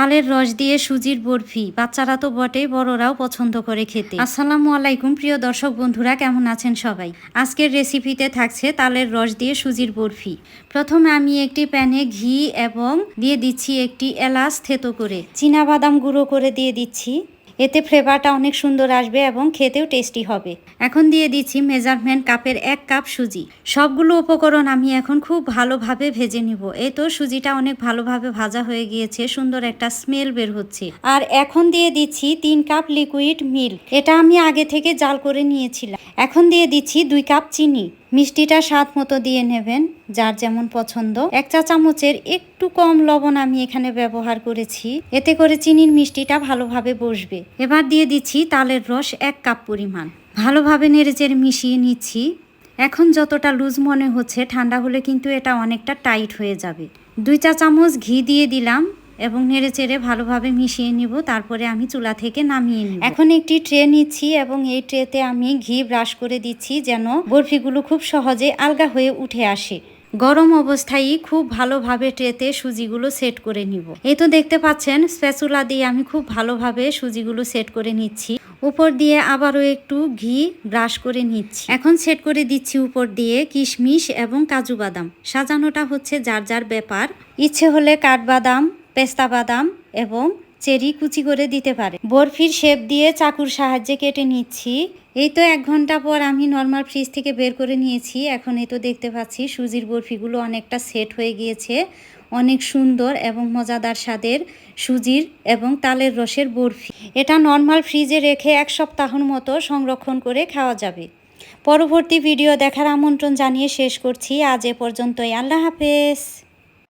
তালের রস দিয়ে সুজির বরফি, বাচ্চারা তো বটে, বড়রাও পছন্দ করে খেতে। আসসালামু আলাইকুম, প্রিয় দর্শক বন্ধুরা, কেমন আছেন সবাই? আজকের রেসিপিতে থাকছে তালের রস দিয়ে সুজির বরফি। প্রথমে আমি একটি প্যানে ঘি এবং দিয়ে দিচ্ছি একটি এলাচ থেতো করে। চীনা বাদাম গুঁড়ো করে দিয়ে দিচ্ছি। এতে ফ্লেভারটা অনেক সুন্দর আসবে এবং খেতেও টেস্টি হবে। এখন দিয়ে দিচ্ছি মেজারমেন্ট কাপের এক কাপ সুজি। সবগুলো উপকরণ আমি এখন খুব ভালোভাবে ভেজে নিব। এই তো সুজিটা অনেক ভালোভাবে ভাজা হয়ে গিয়েছে, সুন্দর একটা স্মেল বের হচ্ছে। আর এখন দিয়ে দিচ্ছি তিন কাপ লিকুইড মিল্ক এটা আমি আগে থেকে জাল করে নিয়েছিলাম। এখন দিয়ে দিচ্ছি দুই কাপ চিনি। মিষ্টিটা স্বাদ মতো দিয়ে নেবেন, যার যেমন পছন্দ। এক চা চামচের একটু কম লবণ আমি এখানে ব্যবহার করেছি। এতে করে চিনির মিষ্টিটা ভালোভাবে বসবে। এবার দিয়ে দিচ্ছি তালের রস এক কাপ পরিমাণ। ভালোভাবে নেড়েচেড়ে মিশিয়ে নিচ্ছি। এখন যতটা লুজ মনে হচ্ছে, ঠান্ডা হলে কিন্তু এটা অনেকটা টাইট হয়ে যাবে। দুই চা চামচ ঘি দিয়ে দিলাম। এবং নেড়ে চেড়ে ভালোভাবে মিশিয়ে নিব, তারপরে আমি চুলা থেকে নামিয়ে নিব। এখন একটি ট্রে নিচ্ছি এবং এই ট্রেতে আমি ঘি ব্রাশ করে দিচ্ছি যেন বরফিগুলো খুব সহজে আলগা হয়ে উঠে আসে। গরম অবস্থায় খুব ভালোভাবে ট্রেতে সুজিগুলো সেট করে নিব। এই তো দেখতে পাচ্ছেন, স্প্যাচুলা দিয়ে আমি খুব ভালোভাবে সুজিগুলো সেট করে নিচ্ছি। উপর দিয়ে আবারও একটু ঘি ব্রাশ করে নিচ্ছি। এখন সেট করে দিচ্ছি উপর দিয়ে কিশমিশ এবং কাজু বাদাম। সাজানোটা হচ্ছে যার যার ব্যাপার। ইচ্ছে হলে কাঠবাদাম পেস্তা বাদাম এবং চেরি কুচি করে দিতে পারে। বরফির শেপ দিয়ে চাকুর সাহায্যে কেটে নিচ্ছি। এই তো এক ঘণ্টা পর আমি নর্মাল ফ্রিজ থেকে বের করে নিয়েছি। এখন এই তো দেখতে পাচ্ছি সুজির বরফিগুলো অনেকটা সেট হয়ে গিয়েছে। অনেক সুন্দর এবং মজাদার স্বাদের সুজির এবং তালের রসের বরফি। এটা নর্মাল ফ্রিজে রেখে এক সপ্তাহর মতো সংরক্ষণ করে খাওয়া যাবে। পরবর্তী ভিডিও দেখার আমন্ত্রণ জানিয়ে শেষ করছি। আজ এ পর্যন্তই। আল্লাহ হাফেজ।